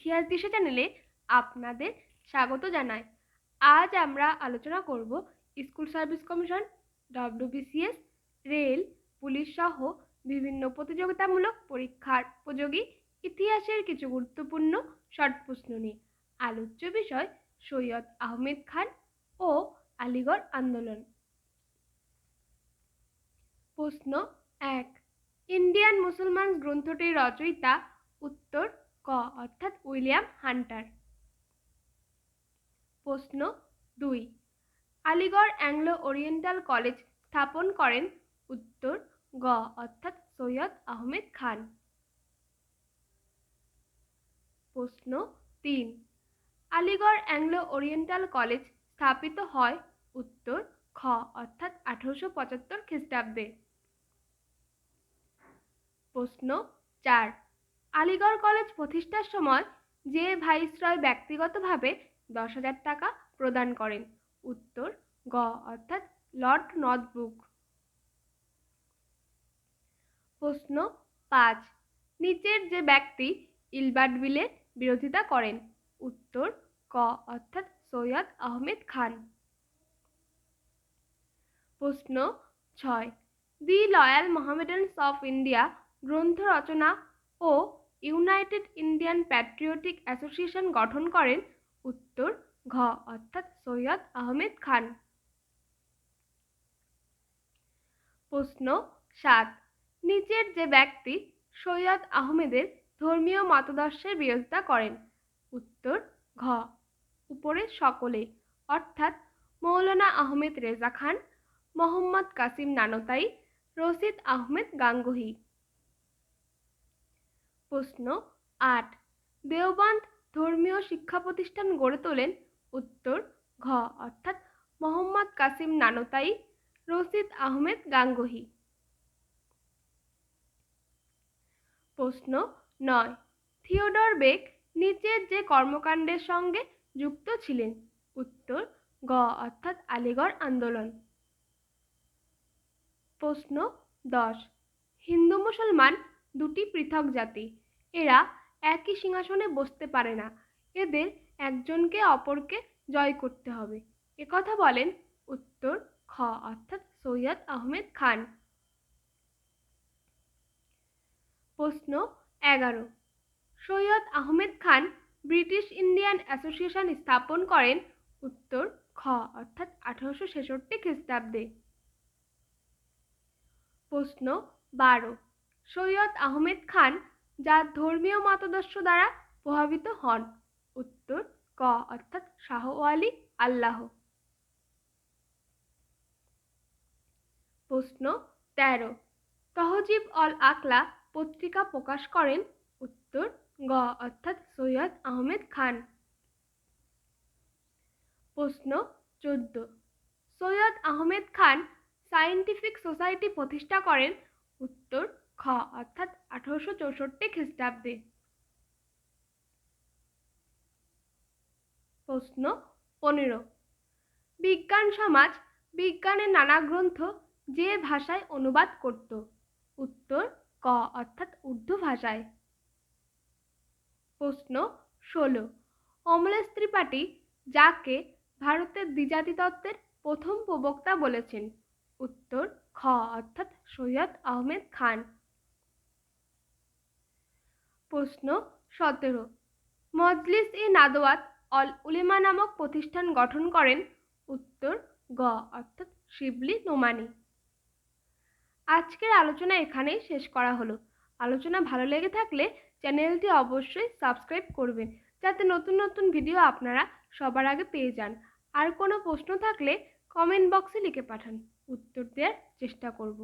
ইতিহাস দিশা চ্যানেলে আপনাদের স্বাগত জানাই। আজ আমরা আলোচনা করব school service commission WBCS rail, police সহ বিভিন্ন প্রতিযোগিতামূলক পরীক্ষার উপযোগী ইতিহাসের কিছু গুরুত্বপূর্ণ শর্ট প্রশ্ন নিয়ে। আলোচ্য বিষয়, সৈয়দ আহমেদ খান ও আলিগড় আন্দোলন। প্রশ্ন এক, ইন্ডিয়ান মুসলমান গ্রন্থটির রচয়িতা উত্তর ক, অর্থাৎ উইলিয়াম হান্টার। প্রশ্ন দুই। আলিগড় অ্যাংলো ওরিয়েন্টাল কলেজ স্থাপন করেন, উত্তর গ, অর্থাৎ সৈয়দ আহমেদ খান। প্রশ্ন তিন। আলিগড় অ্যাংলো ওরিয়েন্টাল কলেজ স্থাপিত হয়, উত্তর খ, অর্থাৎ আঠারোশো পঁচাত্তর খ্রিস্টাব্দে। প্রশ্ন চার। আলিগড় কলেজ প্রতিষ্ঠার সময় যে ভাইসরয় ব্যক্তিগতভাবে দশ হাজার টাকা প্রদান করেন। উত্তর গ, অর্থাৎ লর্ড নর্থব্রুক প্রশ্ন পাঁচ, নিচের যে ব্যক্তি ইলবার্ট বিলের বিরোধিতা করেন? উত্তর ক, অর্থাৎ সৈয়দ আহমেদ খান। প্রশ্ন ছয়, the loyal Mohammedans of India গ্রন্থ রচনা ও ইউনাইটেড ইন্ডিয়ান প্যাট্রিয়টিক অ্যাসোসিয়েশন গঠন করেন উত্তর ঘ, অর্থাৎ সৈয়দ আহমেদ খান। প্রশ্ন সাত নিচের যে ব্যক্তি সৈয়দ আহমেদের ধর্মীয় মতাদর্শের বিরোধিতা করেন। উত্তর ঘ উপরে সকলে, অর্থাৎ মৌলানা আহমেদ রেজা খান, মোহাম্মদ কাসিম নানতাই, রশিদ আহমেদ গাঙ্গুহি। প্রশ্ন আট। দেওবন্দ ধর্মীয় শিক্ষা প্রতিষ্ঠান গড়ে তোলেন উত্তর ঘ, অর্থাৎ মোহাম্মদ কাসিম নানতাই, রশিদ আহমেদ গাঙ্গুহি। প্রশ্ন নয়, থিওডর বেক নিচের যে কর্মকাণ্ডের সঙ্গে যুক্ত ছিলেন? উত্তর গ অর্থাৎ আলিগড় আন্দোলন। প্রশ্ন দশ, হিন্দু মুসলমান দুটি পৃথক জাতি এরা একই সিংহাসনে বসতে পারে না। এদের একজনকে অপরকে জয় করতে হবে। একথা বলেন উত্তর খ, অর্থাৎ সৈয়দ আহমেদ খান। প্রশ্ন এগারো। Syed Ahmed Khan British Indian Association স্থাপন করেন উত্তর খ, অর্থাৎ আঠারোশো ছেষট্টি খ্রিস্টাব্দে। প্রশ্ন বারো। সৈয়দ আহমেদ খান যার ধর্মীয় মতাদর্শ দ্বারা প্রভাবিত হন। উত্তর, ক, অর্থাৎ শাহ আলী, আল্লাহ। প্রশ্ন তেরো। তহজিব অল আকলা পত্রিকা প্রকাশ করেন? উত্তর, গ, অর্থাৎ সৈয়দ আহমেদ খান। প্রশ্ন চোদ্দ। সৈয়দ আহমেদ খান সায়েন্টিফিক সোসাইটি প্রতিষ্ঠা করেন? উত্তর খ, অর্থাৎ আঠারোশো চৌষট্টি খ্রিস্টাব্দে। প্রশ্ন পনেরো। বিজ্ঞান সমাজ, বিজ্ঞানের নানা গ্রন্থ যে ভাষায় অনুবাদ করত? উত্তর, ক, অর্থাৎ উর্দু ভাষায়। প্রশ্ন ষোলো। অমলেশ ত্রিপাঠী যাকে ভারতের দ্বিজাতি তত্ত্বের প্রথম প্রবক্তা বলেছেন, উত্তর, খ, অর্থাৎ সৈয়দ আহমেদ খান। প্রশ্ন সতেরো। মজলিস ই নাদওয়াত অল উলেমা নামক প্রতিষ্ঠান গঠন করেন উত্তর গ, অর্থাৎ শিবলি নোমানি। আজকের আলোচনা এখানেই শেষ করা হলো। আলোচনা ভালো লেগে থাকলে চ্যানেলটি অবশ্যই সাবস্ক্রাইব করবেন, যাতে নতুন নতুন ভিডিও আপনারা সবার আগে পেয়ে যান। আর কোনো প্রশ্ন থাকলে কমেন্ট বক্সে লিখে পাঠান। উত্তর দেওয়ার চেষ্টা করব।